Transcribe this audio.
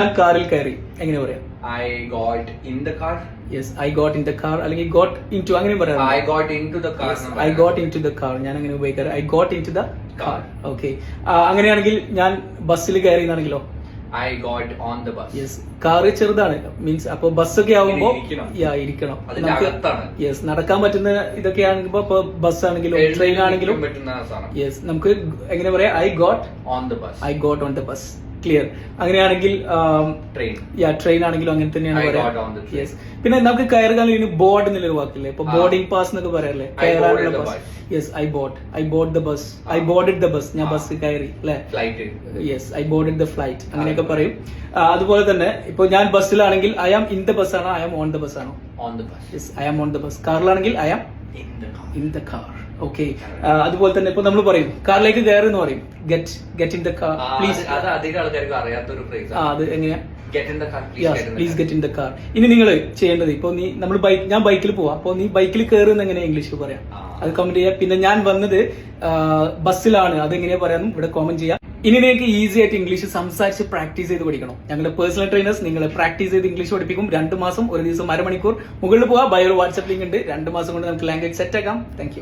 ഞാൻ കാറിൽ കയറി. എങ്ങനെ പറയാം? I got in the car yes I got in the car അല്ലെങ്കിൽ ഗോട്ട് ഇൻ ടു അങ്ങനെ പറയാം. I got into the car I got into the car ഞാൻ അങ്ങനെ ഉപയോഗിക്കാറ്. I got into the car okay അങ്ങനെയാണെങ്കിൽ ഞാൻ ബസ്സിൽ കയറി എന്നാണെങ്കിലോ I got on the bus yes car ചെറുതാണ്. മീൻസ് അപ്പൊ ബസ്സൊക്കെ ആവുമ്പോ. യാ ഇരിക്കണം. യെസ് നടക്കാൻ പറ്റുന്ന ഇതൊക്കെ ആണെങ്കിൽ ഇപ്പൊ ബസ് ആണെങ്കിലും ട്രെയിൻ ആണെങ്കിലും. യെസ് നമുക്ക് എങ്ങനെ പറയാം? I got on the bus I got on the bus clear അങ്ങനെയാണെങ്കിൽ ട്രെയിൻ യാ ട്രെയിൻ ആണെങ്കിലും അങ്ങനെ തന്നെയാണ് പറയാ. യെസ് പിന്നെ നമുക്ക് കയറുകാലം ഇനി ബോർഡ് എന്നുള്ളൊരു വാക്കില്ലേ? ഇപ്പൊ. ബോർഡിംഗ് പാസ് എന്നൊക്കെ പറയാറില്ലേ കയറാനുള്ള bus yes I boat I boat the bus I. Boarded the bus ഞാൻ. ബസ് കയറി അല്ലേ? Flight yes I boarded the flight അങ്ങനെയൊക്കെ. പറയും. അതുപോലെ തന്നെ ഇപ്പൊ ഞാൻ ബസ്സിലാണെങ്കിൽ I am in the bus ആണോ? I am on the bus ആണോ? On the bus yes I am on the bus കാറിലാണെങ്കിൽ I am. In the car okay അതുപോലെ തന്നെ ഇപ്പൊ നമ്മൾ പറയും കാറിലേക്ക് കയറി എന്ന് പറയും get get in the car please അത് അധികം ആൾക്കാർക്ക് അറിയാത്തൊരു ആ. ആണ്. അത് എങ്ങനെയാ? Please get in the car ഇനി നിങ്ങൾ ചെയ്യേണ്ടത് ഇപ്പൊ നീ നമ്മൾ ബൈക്ക് ഞാൻ ബൈക്കിൽ പോവാ. അപ്പൊ നീ ബൈക്കിൽ കയറുന്ന എങ്ങനെ ഇംഗ്ലീഷിൽ പറയാം? അത് കമന്റ് ചെയ്യാം. പിന്നെ ഞാൻ വന്നത് ബസ്സിലാണ്. അത് എങ്ങനെയാ പറയാനും ഇവിടെ കോമന്റ് ചെയ്യാം. ഇനി നിങ്ങൾക്ക് ഈസി ആയിട്ട് ഇംഗ്ലീഷ് സംസാരിച്ച് പ്രാക്ടീസ് ചെയ്ത് പഠിക്കണം. ഞങ്ങളുടെ പേഴ്സണൽ ട്രെയിനേഴ്സ് നിങ്ങളെ പ്രാക്ടീസ് ചെയ്ത് ഇംഗ്ലീഷ് പഠിപ്പിക്കും. രണ്ട് മാസം ഒരു ദിവസം അരമണിക്കൂർ. മുകളിൽ പോവാ. ബയോ വാട്സ്ആപ്പ് ലിങ്ക് ഉണ്ട്. രണ്ട് മാസം കൊണ്ട് നമുക്ക് ലാംഗ്വേജ് സെറ്റ് ആക്കാം. താങ്ക്